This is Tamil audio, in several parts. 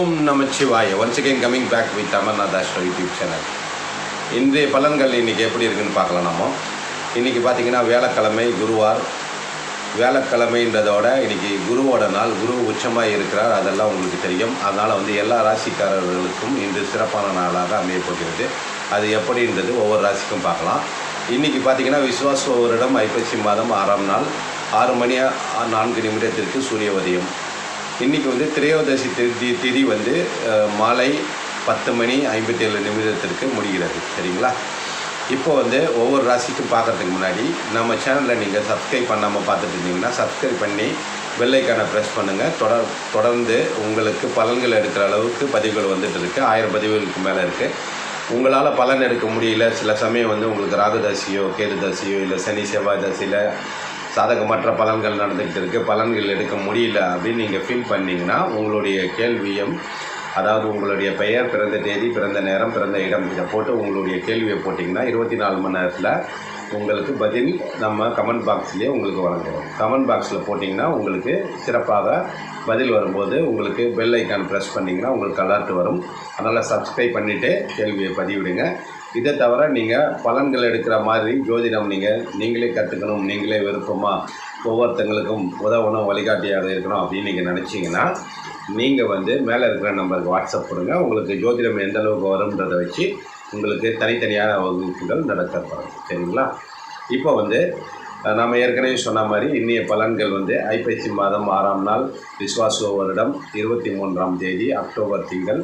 Om Namachivaya. Once again coming back with Amarnath astro YouTube channel இன்றைய பலன்கள் இன்றைக்கி எப்படி இருக்குன்னு பார்க்கலாம் நம்ம. இன்றைக்கி பார்த்தீங்கன்னா வேலைக்கிழமை குருவார். வேலைக்கிழமைன்றதோட இன்றைக்கி குருவோட நாள் குரு உச்சமாக இருக்கிறார். அதெல்லாம் உங்களுக்கு தெரியும். அதனால் வந்து எல்லா ராசிக்காரர்களுக்கும் இன்று சிறப்பான நாளாக அமைய போகிறது. அது எப்படின்றது ஒவ்வொரு ராசிக்கும் பார்க்கலாம். இன்றைக்கி பார்த்தீங்கன்னா விஸ்வாச இடம் ஐப்பசி மாதம் ஆறாம் நாள். ஆறு மணி நான்கு நிமிடத்திற்கு சூரிய உதயம். இன்றைக்கி வந்து திரையோதசி திதி திதி வந்து மாலை பத்து மணி ஐம்பத்தேழு நிமிடத்திற்கு முடிகிறது. சரிங்களா? இப்போ வந்து ஒவ்வொரு ராசிக்கும் பார்க்கறதுக்கு முன்னாடி நம்ம சேனலில் நீங்கள் சப்ஸ்கிரைப் பண்ணாமல் பார்த்துட்டு இருந்தீங்கன்னா சப்ஸ்கிரைப் பண்ணி வெள்ளைக்கான ப்ரெஸ் பண்ணுங்கள் தொடர் தொடர்ந்து உங்களுக்கு பலன்கள் எடுக்கிற அளவுக்கு பதிவுகள் வந்துட்டு இருக்குது ஆயிரம் பதிவுகளுக்கு மேலே இருக்குது உங்களால் பலன் எடுக்க முடியல. சில சமயம் வந்து உங்களுக்கு ராகதாசியோ கேதுதாசியோ இல்லை சனி செவ்வாய் தசியில் சாதகமற்ற பலன்கள் நடந்துக்கிட்டு இருக்குது பலன்கள் எடுக்க முடியல அப்படின்னு நீங்கள் ஃபீல் பண்ணிங்கன்னா உங்களுடைய கேள்வியும் அதாவது உங்களுடைய பெயர் பிறந்த தேதி பிறந்த நேரம் பிறந்த இடம் இதை போட்டு உங்களுடைய கேள்வியை போட்டிங்கன்னா இருபத்தி நாலு மணி நேரத்தில் உங்களுக்கு பதில் நம்ம கமெண்ட் பாக்ஸ்லேயே உங்களுக்கு வழங்குறோம் கமெண்ட் பாக்ஸில் போட்டிங்கன்னா உங்களுக்கு சிறப்பாக பதில் வரும்போது உங்களுக்கு பெல் ஐக்கான் ப்ரெஸ் பண்ணிங்கன்னா உங்களுக்கு அலர்ட் வரும். அதனால் சப்ஸ்கிரைப் பண்ணிவிட்டு கேள்வியை பதிவிடுங்க. இதை தவிர நீங்கள் பலன்கள் எடுக்கிற மாதிரி ஜோதிடம் நீங்கள் நீங்களே கற்றுக்கணும் நீங்களே விருப்பமாக ஒவ்வொருத்தங்களுக்கும் உதவணும் வழிகாட்டியாக இருக்கணும் அப்படின்னு நீங்கள் நினச்சிங்கன்னா நீங்கள் வந்து மேலே இருக்கிற நம்பருக்கு வாட்ஸ்அப் கொடுங்க. உங்களுக்கு ஜோதிடம் எந்த அளவுக்கு வரும்ன்றதை வச்சு உங்களுக்கு தனித்தனியான வகுப்புகள் நடத்தப்படும். சரிங்களா? இப்போ வந்து நாம் ஏற்கனவே சொன்ன மாதிரி இன்னைய பலன்கள் வந்து ஐப்பசி மாதம் ஆறாம் நாள் விஸ்வாசோ வருடம் இருபத்தி மூன்றாம் தேதி அக்டோபர் திங்கள்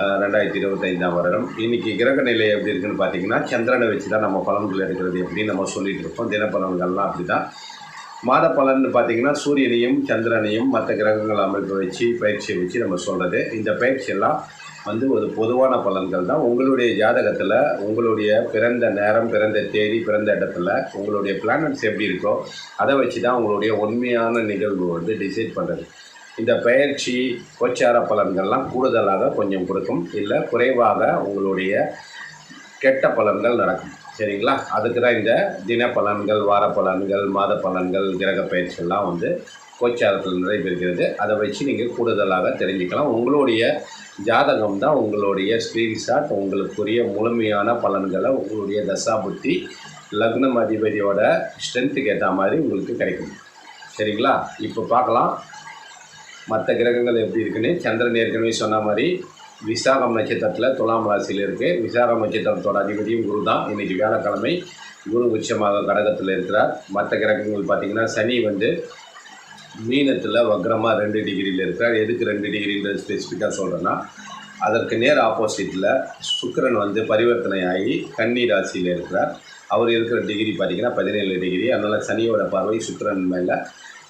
ரெண்டாயிரத்தி இருபத்தைந்தாம் வருடம். இன்றைக்கி கிரக நிலை எப்படி இருக்குன்னு பார்த்தீங்கன்னா சந்திரனை வச்சு தான் நம்ம பலன்கள் எடுக்கிறது எப்படின்னு நம்ம சொல்லிகிட்டு இருக்கோம் தினப்பலன்கள்லாம் அப்படி தான் மாத பலன் பார்த்திங்கன்னா சூரியனையும் சந்திரனையும் மற்ற கிரகங்கள் அமைப்பு வச்சு பயிற்சியை வச்சு நம்ம சொல்கிறது இந்த பயிற்சியெல்லாம் வந்து ஒரு பொதுவான பலன்கள் தான். உங்களுடைய ஜாதகத்தில் உங்களுடைய பிறந்த நேரம் பிறந்த தேதி பிறந்த இடத்துல உங்களுடைய பிளானட்ஸ் எப்படி இருக்கோ அதை வச்சு தான் உங்களுடைய உண்மையான நிகழ்வு வந்து டிசைட் பண்ணுறது இந்த பயிற்சி கோச்சார பலன்கள்லாம் கூடுதலாக கொஞ்சம் கொடுக்கும். இல்லை குறைவாக உங்களுடைய கெட்ட பலன்கள் நடக்கும். சரிங்களா? அதுக்கு தான் இந்த தின பலன்கள் வார பலன்கள் மாத பலன்கள் கிரக பயிற்சியெல்லாம் வந்து கோச்சாரத்தில் நடைபெறுகிறது. அதை வச்சு நீங்கள் கூடுதலாக தெரிஞ்சுக்கலாம். உங்களுடைய ஜாதகம் தான் உங்களுடைய ஸ்க்ரீன்ஷாட் உங்களுக்குரிய முழுமையான பலன்களை உங்களுடைய தசாபுத்தி லக்னம் அதிபதியோட ஸ்ட்ரென்த்துக்கு ஏற்ற மாதிரி உங்களுக்கு கிடைக்கும். சரிங்களா? இப்போ பார்க்கலாம். மற்ற கிரகங்கள் எப்படி இருக்குன்னு சந்திரன் ஏற்கனவே சொன்ன மாதிரி விசாகம் நட்சத்திரத்தில் துலாம் ராசியில் இருக்குது விசாகம் நட்சத்திரத்தோட அதிபதியும் குரு தான் இன்றைக்கி வியாழக்கிழமை குரு உச்சமாக கடகத்தில் இருக்கிறார். மற்ற கிரகங்கள் பார்த்திங்கன்னா சனி வந்து மீனத்தில் வக்ரமாக ரெண்டு டிகிரியில் இருக்கிறார். எதுக்கு ரெண்டு டிகிரியில் ஸ்பெசிஃபிக்காக சொல்கிறேன்னா அதற்கு நேர் ஆப்போசிட்டில் சுக்கிரன் வந்து பரிவர்த்தனை ஆகி கன்னி ராசியில் இருக்கிறார். அவர் இருக்கிற டிகிரி பார்த்திங்கன்னா பதினேழு டிகிரி. அதனால் சனியோட பார்வை சுக்கரன் மேலே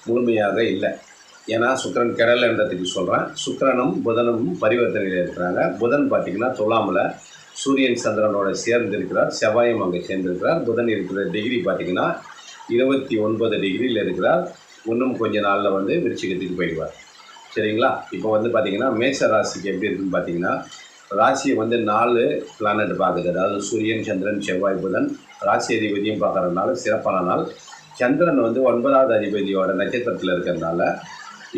முழுமையாக இல்லை. ஏன்னா சுக்கிரன் கிடலன்றதுக்கு சொல்கிறேன் சுக்கிரனும் புதனும் பரிவர்த்தனையில் இருக்கிறாங்க. புதன் பார்த்திங்கன்னா துலாமில் சூரியன் சந்திரனோட சேர்ந்து இருக்கிறார் செவ்வாயும் அங்கே சேர்ந்திருக்கிறார். புதன் இருக்கிற டிகிரி பார்த்திங்கன்னா இருபத்தி ஒன்பது டிகிரியில் இருக்கிறார். இன்னும் கொஞ்ச நாளில் வந்து விருச்சிகத்துக்கு போயிடுவார். சரிங்களா? இப்போ வந்து பார்த்திங்கன்னா மேச ராசிக்கு எப்படி இருக்குன்னு பார்த்தீங்கன்னா ராசியை வந்து நாலு பிளானட் பார்க்குது. அதாவது சூரியன் சந்திரன் செவ்வாய் புதன். ராசி அதிபதியும் பார்க்கறதுனால சிறப்பான நாள். சந்திரன் வந்து ஒன்பதாவது அதிபதியோட நட்சத்திரத்தில் இருக்கிறதுனால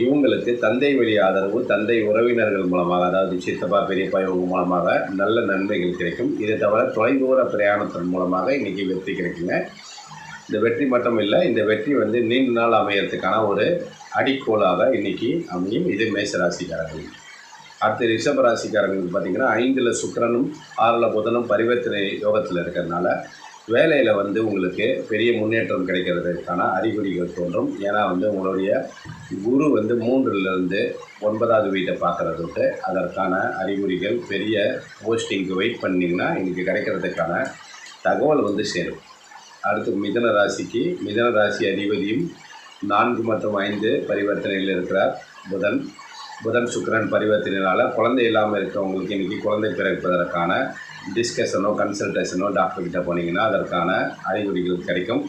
இவங்களுக்கு தந்தை வழி ஆதரவு தந்தை உறவினர்கள் மூலமாக அதாவது சித்தப்பா பெரியப்பா இவங்க மூலமாக நல்ல நன்மைகள் கிடைக்கும். இதை தவிர தொலைதூர பிரயாணத்தின் மூலமாக இன்றைக்கி வெற்றி கிடைக்குங்க. இந்த வெற்றி மட்டும் இல்லை இந்த வெற்றி வந்து நீண்ட நாள் அமையறதுக்கான ஒரு அடிக்கோளாக இன்னைக்கு அமையும். இது மேசராசிக்காரர்கள். அடுத்து ரிஷப ராசிக்காரங்களுக்கு பார்த்திங்கன்னா ஐந்தில் சுக்கிரனும் ஆறில் புதனும் பரிவர்த்தனை யோகத்தில் இருக்கிறதுனால வேலையில் வந்து உங்களுக்கு பெரிய முன்னேற்றம் கிடைக்கிறதுக்கான அறிகுறிகள் தோன்றும். ஏன்னா வந்து உங்களுடைய குரு வந்து மூன்றுலேருந்து ஒன்பதாவது வீட்டை பார்க்குறதுக்கு அதற்கான அறிகுறிகள் பெரிய போஸ்டிங்க்கு வெயிட் பண்ணிங்கன்னா இன்றைக்கி கிடைக்கிறதுக்கான தகவல் வந்து சேரும். அடுத்து மிதன ராசிக்கு மிதன ராசி அதிபதியும் நான்கு மற்றும் ஐந்து பரிவர்த்தனையில் இருக்கிறார். புதன் புதன் சுக்கரன் பரிவர்த்தனையினால் குழந்தை இல்லாமல் இருக்கிறவங்களுக்கு இன்றைக்கி குழந்தை பிறப்பதற்கான டிஸ்கஷனோ கன்சல்டேஷனோ டாக்டர்கிட்ட போனீங்கன்னா அதற்கான அறிகுறிகள் கிடைக்கும்.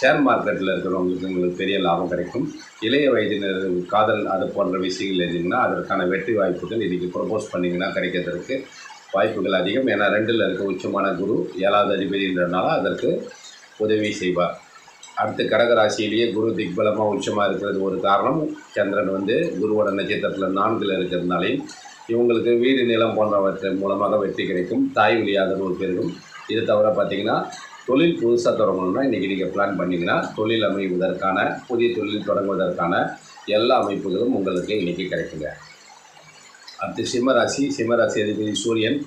ஷேர் மார்க்கெட்டில் இருக்கிறவங்களுக்கு உங்களுக்கு பெரிய லாபம் கிடைக்கும். இளைய வயதினர் காதல் அது போன்ற விஷயங்கள் இருந்தீங்கன்னா அதற்கான வெற்றி வாய்ப்புகள் இன்றைக்கி ப்ரொபோஸ் பண்ணிங்கன்னா கிடைக்கிறதுக்கு வாய்ப்புகள் அதிகம். ஏன்னா ரெண்டில் இருக்க உச்சமான குரு ஏழாவது அதிபதின்றனால அதற்கு உதவி செய்வார். அடுத்து கடகராசியிலேயே குரு திக்பலமாக உச்சமாக இருக்கிறது ஒரு காரணம். சந்திரன் வந்து குருவோட நட்சத்திரத்தில் நான்கில் இருக்கிறதுனாலையும் இவங்களுக்கு வீடு நிலம் போன்றவற்றின் மூலமாக வெற்றி கிடைக்கும். தாய் வழியாக நூல் பெருகும். இது தவிர பார்த்தீங்கன்னா தொழில் புதுசாக தொடங்கணும்னா இன்றைக்கி நீங்கள் பிளான் பண்ணிங்கன்னா தொழில் அமைவதற்கான புதிய தொழில் தொடங்குவதற்கான எல்லா அமைப்புகளும் உங்களுக்கு இன்றைக்கி கிடைக்குங்க. அடுத்து சிம்மராசி சிம்மராசி அதிபதி சூரியன்.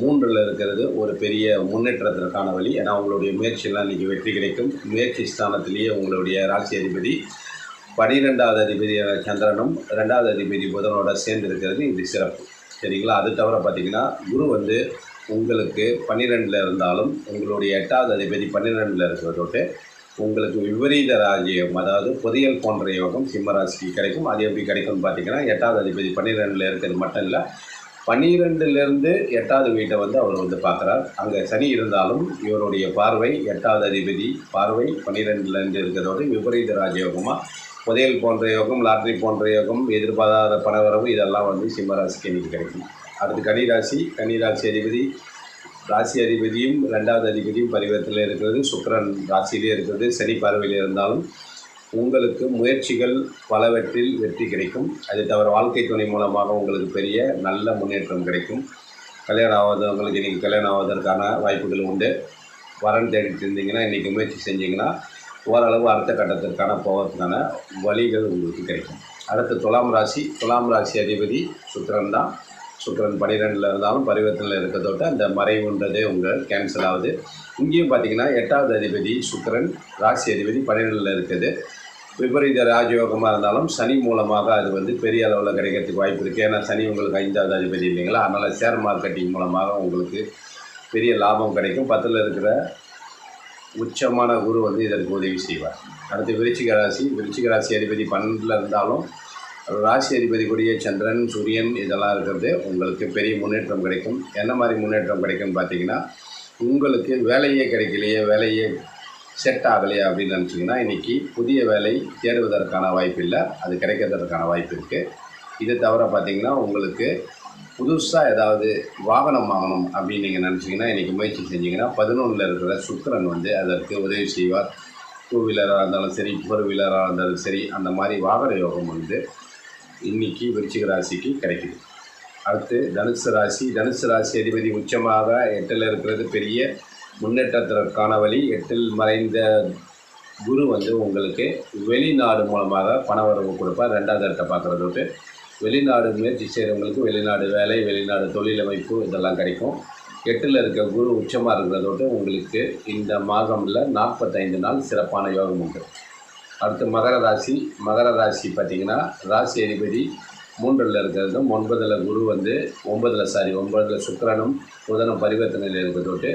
மூன்றில் இருக்கிறது ஒரு பெரிய முன்னேற்றத்திற்கான வழி. ஏன்னா உங்களுடைய முயற்சியெல்லாம் இன்றைக்கி வெற்றி கிடைக்கும். முயற்சி ஸ்தானத்திலேயே உங்களுடைய ராசி அதிபதி பனிரெண்டாவது அதிபதியான சந்திரனும் ரெண்டாவது அதிபதி புதனோட சேர்ந்து இருக்கிறது இது சிறப்பு. சரிங்களா? அது தவிர பார்த்தீங்கன்னா குரு வந்து உங்களுக்கு பன்னிரெண்டில் இருந்தாலும் உங்களுடைய எட்டாவது அதிபதி பன்னிரெண்டில் இருக்கிறதோட்டு உங்களுக்கு விபரீத ராஜ்யம் அதாவது புதையல் போன்ற யோகம் சிம்மராசிக்கு கிடைக்கும். அது எப்படி கிடைக்கும்னு பார்த்தீங்கன்னா எட்டாவது அதிபதி பன்னிரெண்டில் இருக்கிறது மட்டும் இல்லை பன்னிரெண்டுலேருந்து எட்டாவது வீட்டை வந்து அவர் வந்து பார்க்குறார். அங்கே சனி இருந்தாலும் இவருடைய பார்வை எட்டாவது அதிபதி பார்வை பன்னிரெண்டுலேருந்து இருக்கிறதோடு விபரீத ராஜயோகமாக புதையல் போன்ற யோகம் லாட்ரி போன்ற யோகம் எதிர்பாராத பணவரவு இதெல்லாம் வந்து சிம்மராசிக்கு இன்னைக்கு கிடைக்கும். அடுத்து கன்னிராசி கன்னிராசி அதிபதி ராசி அதிபதியும் ரெண்டாவது அதிபதியும் பரிவர்த்தனையில் இருக்கிறது. சுக்கரன் ராசியிலே இருக்கிறது. சனி பார்வையில் இருந்தாலும் உங்களுக்கு முயற்சிகள் பலவற்றில் வெற்றி கிடைக்கும். அது தவிர வாழ்க்கை துணை மூலமாக உங்களுக்கு பெரிய நல்ல முன்னேற்றம் கிடைக்கும். கல்யாணம் ஆகாதவங்களுக்கு இன்றைக்கி கல்யாணம் ஆவதற்கான வாய்ப்புகள் உண்டு. வரன் தேடிட்டு இருந்தீங்கன்னா இன்றைக்கி முயற்சி செஞ்சீங்கன்னா ஓரளவு அடுத்த கட்டத்திற்கான போவதற்கான வழிகள் உங்களுக்கு கிடைக்கும். அடுத்து துலாம் ராசி. துலாம் ராசி அதிபதி சுக்கரன் தான். சுக்கரன் பன்னிரெண்டில் இருந்தாலும் பரிவர்த்தனையில் இருக்கிறதோட அந்த மறைவுன்றதே உங்கள் கேன்சல் ஆகுது. இங்கேயும் பார்த்தீங்கன்னா எட்டாவது அதிபதி சுக்கரன் ராசி அதிபதி பன்னிரெண்டில் இருக்குது. விபரீத ராஜயோகமாக இருந்தாலும் சனி மூலமாக அது வந்து பெரிய அளவில் கிடைக்கிறதுக்கு வாய்ப்பு இருக்குது ஏன்னா சனி உங்களுக்கு ஐந்தாவது அதிபதி இல்லைங்களா? அதனால் ஷேர் மார்க்கெட்டிங் மூலமாக உங்களுக்கு பெரிய லாபம் கிடைக்கும். பத்தில் இருக்கிற உச்சமான குரு வந்து இதற்கு உதவி செய்வார். அடுத்து விருச்சிக ராசி. விருச்சிக ராசி அதிபதி பன்னெண்டில் இருந்தாலும் ராசி அதிபதி கூடிய சந்திரன் சூரியன் இதெல்லாம் இருக்கிறது உங்களுக்கு பெரிய முன்னேற்றம் கிடைக்கும். என்ன மாதிரி முன்னேற்றம் கிடைக்கும்னு பார்த்தீங்கன்னா உங்களுக்கு வேலையே கிடைக்கலையே வேலையே செட் ஆகலையா அப்படின்னு நினச்சிங்கன்னா இன்றைக்கி புதிய வேலை தேடுவதற்கான வாய்ப்பு இல்லை. அது கிடைக்கிறதுக்கான வாய்ப்பு இருக்குது இதை தவிர பார்த்தீங்கன்னா உங்களுக்கு புதுசாக ஏதாவது வாகனம் வாங்கணும் அப்படின்னு நீங்கள் நினச்சிங்கன்னா இன்றைக்கி முயற்சி செஞ்சீங்கன்னா பதினொன்றில் இருக்கிற சுக்கரன் வந்து அதற்கு உதவி செய்வார். டூ வீலராக இருந்தாலும் சரி ஃபோர் வீலராக இருந்தாலும் சரி அந்த மாதிரி வாகன யோகம் வந்து இன்னைக்கு விருச்சிக ராசிக்கு கிடைக்குது. அடுத்து தனுசு ராசி. தனுசு ராசி அதிபதி உச்சமாக எட்டில் இருக்கிறது பெரிய முன்னேற்றத்திற்கான வழி எட்டில் மறைந்த குரு வந்து உங்களுக்கு வெளிநாடு மூலமாக பணவரவு கொடுப்பார். ரெண்டாவது இடத்தை பார்க்குறது விட்டு வெளிநாடு முயற்சி செய்கிறவங்களுக்கு வெளிநாடு வேலை வெளிநாடு தொழிலமைப்பு இதெல்லாம் கிடைக்கும். எட்டில் இருக்க குரு உச்சமாக இருக்கிறதோட்டு உங்களுக்கு இந்த மாதமில் நாற்பத்தைந்து நாள் சிறப்பான யோகம் உண்டு. அடுத்து மகர ராசி. மகர ராசி பார்த்திங்கன்னா ராசி அதிபதி மூன்றில் இருக்கிறதும் ஒன்பதில் குரு வந்து ஒன்பதில் சாரி ஒன்பதில் சுக்கரனும் புதனும் பரிவர்த்தனையில் இருக்கிறதோட்டு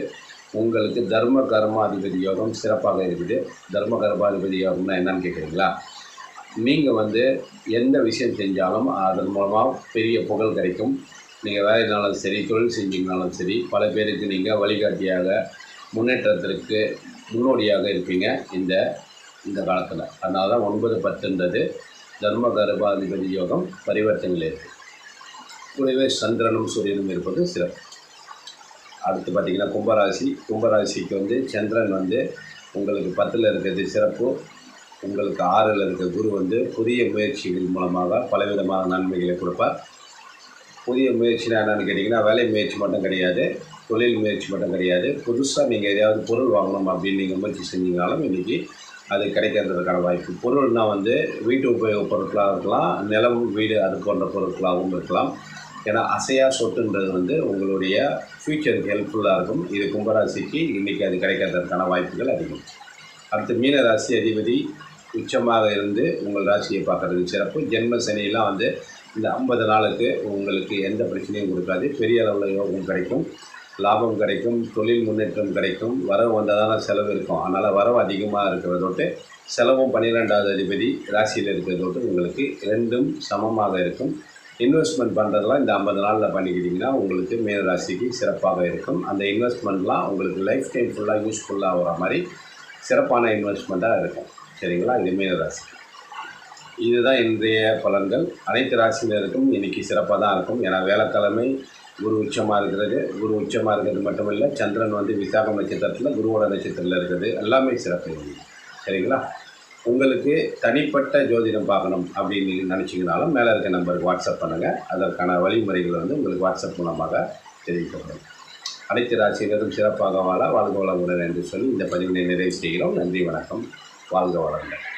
உங்களுக்கு தர்ம கர்மாதிபதி யோகம் சிறப்பாக இருக்குது. தர்ம கர்மாதிபதி யோகம்னா என்னன்னு கேட்குறீங்களா? நீங்கள் வந்து எந்த விஷயம் செஞ்சாலும் அதன் மூலமாக பெரிய புகழ் கிடைக்கும். நீங்கள் வேலைனாலும் சரி தொழில் செஞ்சீங்கனாலும் சரி பல பேருக்கு நீங்கள் வழிகாட்டியாக முன்னேற்றத்திற்கு முன்னோடியாக இருப்பீங்க இந்த இந்த காலத்தில். அதனால தான் ஒன்பது பத்துன்றது தர்ம கர்மாதிபதி யோகம் பரிவர்த்தனையில் இருக்குது கூடவே சந்திரனும் சூரியனும் இருப்பது சிறப்பு. அடுத்து பார்த்திங்கன்னா கும்பராசி. கும்பராசிக்கு வந்து சந்திரன் வந்து உங்களுக்கு பத்தில் இருக்கிறது சிறப்பு. உங்களுக்கு ஆறில் இருக்க குரு வந்து புதிய முயற்சிகள் மூலமாக பலவிதமான நன்மைகளை கொடுப்பார். புதிய முயற்சினா என்னென்னு கேட்டிங்கன்னா வேலை முயற்சி மட்டும் கிடையாது தொழில் முயற்சி மட்டும் கிடையாது. புதுசாக நீங்கள் எதையாவது பொருள் வாங்கணும் அப்படின்னு நீங்கள் முயற்சி செஞ்சீங்கனாலும் இன்றைக்கி அது கிடைக்கிறதுக்கான வாய்ப்பு. பொருள்னால் வந்து வீட்டு உபயோக பொருட்களாக இருக்கலாம் நிலம் வீடு அது போன்ற பொருட்களாகவும் இருக்கலாம். ஏன்னா அசையா சொத்துன்றது வந்து உங்களுடைய ஃப்யூச்சருக்கு ஹெல்ப்ஃபுல்லாக இருக்கும். இது கும்பராசிக்கு இன்றைக்கி அது கிடைக்கிறதுக்கான வாய்ப்புகள் அதிகம். அடுத்து மீன ராசி அதிபதி உச்சமாக இருந்து உங்கள் ராசியை பார்க்குறது சிறப்பு. ஜென்ம சனியெலாம் வந்து இந்த ஐம்பது நாளுக்கு உங்களுக்கு எந்த பிரச்சனையும் கொடுக்காது. பெரிய அளவில் யோகம் கிடைக்கும். லாபம் கிடைக்கும். தொழில் முன்னேற்றம் கிடைக்கும். வரவு வந்ததான செலவு இருக்கும். அதனால் வரவு அதிகமாக இருக்கிறதோட்டு செலவும் பன்னிரெண்டாவது அதிபதி ராசியில் இருக்கிறதோட்டு உங்களுக்கு ரெண்டும் சமமாக இருக்கும். இன்வெஸ்ட்மெண்ட் பண்ணுறதெல்லாம் இந்த ஐம்பது நாளில் பண்ணிக்கிட்டிங்கன்னா உங்களுக்கு மீன ராசிக்கு சிறப்பாக இருக்கும். அந்த இன்வெஸ்ட்மெண்ட்லாம் உங்களுக்கு லைஃப் டைம் ஃபுல்லாக யூஸ்ஃபுல்லாக வர மாதிரி சிறப்பான இன்வெஸ்ட்மெண்ட்டாக இருக்கும். சரிங்களா? இது மீனராசி. இதுதான் இன்றைய பலன்கள். அனைத்து ராசினருக்கும் இன்றைக்கி சிறப்பாக தான் இருக்கும். ஏன்னா வேலைக்கிழமை குரு உச்சமாக இருக்கிறது. குரு உச்சமாக இருக்கிறது மட்டும் இல்லை சந்திரன் வந்து விசாகம் நட்சத்திரத்தில் குருவோட நட்சத்திரத்தில் இருக்கிறது. எல்லாமே சிறப்பு. சரிங்களா? உங்களுக்கு தனிப்பட்ட ஜோதிடம் பார்க்கணும் அப்படின்னு நினச்சிங்கனாலும் மேலே இருக்க நம்பருக்கு வாட்ஸ்அப் பண்ணுங்கள் அதற்கான வழிமுறைகள் வந்து உங்களுக்கு வாட்ஸ்அப் மூலமாக தெரிவிக்கப்படும் அனைத்து ராசியினரும் சிறப்பாக வாழ வாழ்க வளமுடன் என்று சொல்லி இந்த பதிவினை நிறைவு செய்கிறோம். நன்றி வணக்கம். வாழ்க வளங்கள்